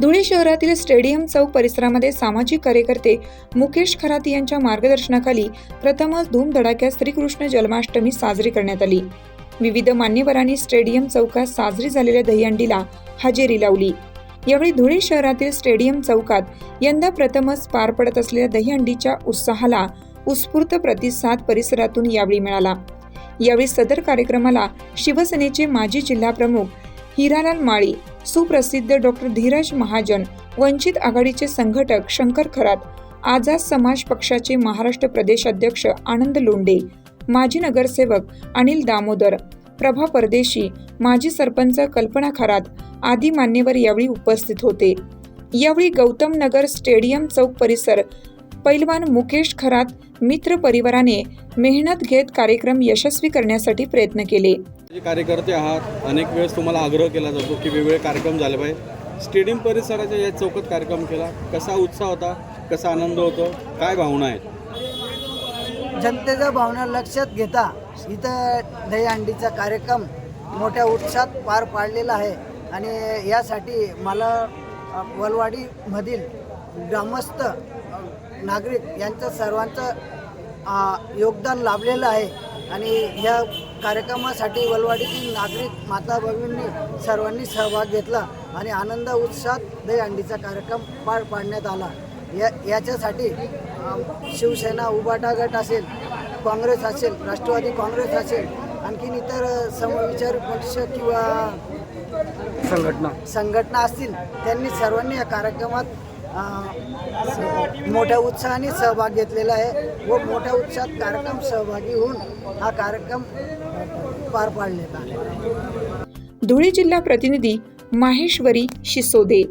धुळे शहरातील स्टेडियम चौक परिसरामध्ये सामाजिक कार्यकर्ते मुकेश खरात यांच्या मार्गदर्शनाखाली प्रथमच धूमधडाक्यात श्रीकृष्ण जन्माष्टमी साजरी करण्यात आली. विविध मान्यवरांनी स्टेडियम चौकात साजरी झालेल्या दहीहंडीला हजेरी लावली. यावेळी धुळे शहरातील स्टेडियम चौकात यंदा प्रथमच पार पडत असलेल्या दहीहंडीच्या उत्साहाला उत्स्फूर्त प्रतिसाद परिसरातून यावेळी मिळाला. यावेळी सदर कार्यक्रमाला शिवसेनेचे माजी जिल्हाप्रमुख हिरालाल माळी सुप्रसिद्ध डॉक्टर धीरज महाजन वंचित आघाडीचे संघटक शंकर खरात आझाद समाज पक्षाचे महाराष्ट्र प्रदेशाध्यक्ष आनंद लोंडे माजी नगरसेवक अनिल दामोदर प्रभा परदेशी माजी सरपंच कल्पना खरात आदी मान्यवर यावेळी उपस्थित होते. यावेळी गौतम नगर स्टेडियम चौक परिसर पैलवान मुकेश खरात मित्र परिवाराने मेहनत घेत कार्यक्रम यशस्वी करण्यासाठी प्रयत्न केले. जे कार्यकर्ते आहात. अनेक वेळेस तुम्हाला आग्रह केला जातो की वेगवेगळे कार्यक्रम झाले पाहिजे. स्टेडियम परिसराच्या या चौकात कार्यक्रम केला. कसा उत्साह होता? कसा आनंद होतो? काय भावना आहेत? जनतेच्या भावना लक्षात घेता इथं दहीहंडीचा कार्यक्रम मोठ्या उत्साहात पार पाडलेला आहे. आणि यासाठी मला वलवाडीमधील ग्रामस्थ नागरिक यांचं सर्वांचं योगदान लाभलेलं आहे. आणि या कार्यक्रमासाठी वलवाडीतील नागरिक माता भगिनींनी सर्वांनी सहभाग घेतला आणि आनंद उत्साहात दहीहंडीचा कार्यक्रम पार पाडण्यात आला. या याच्यासाठी शिवसेना उबाटा गट असेल काँग्रेस असेल राष्ट्रवादी काँग्रेस असेल आणखीन इतर समविचारी पक्ष किंवा संघटना. संघटना असतील त्यांनी सर्वांनी या कार्यक्रमात मोठ्या उत्साहाने सहभाग घेतलेला आहे व मोठ्या उत्साहात कार्यक्रम सहभागी होऊन हा कार्यक्रम पार पाडलेला आहे. धुळे जिल्हा प्रतिनिधी माहेश्वरी शिसोदे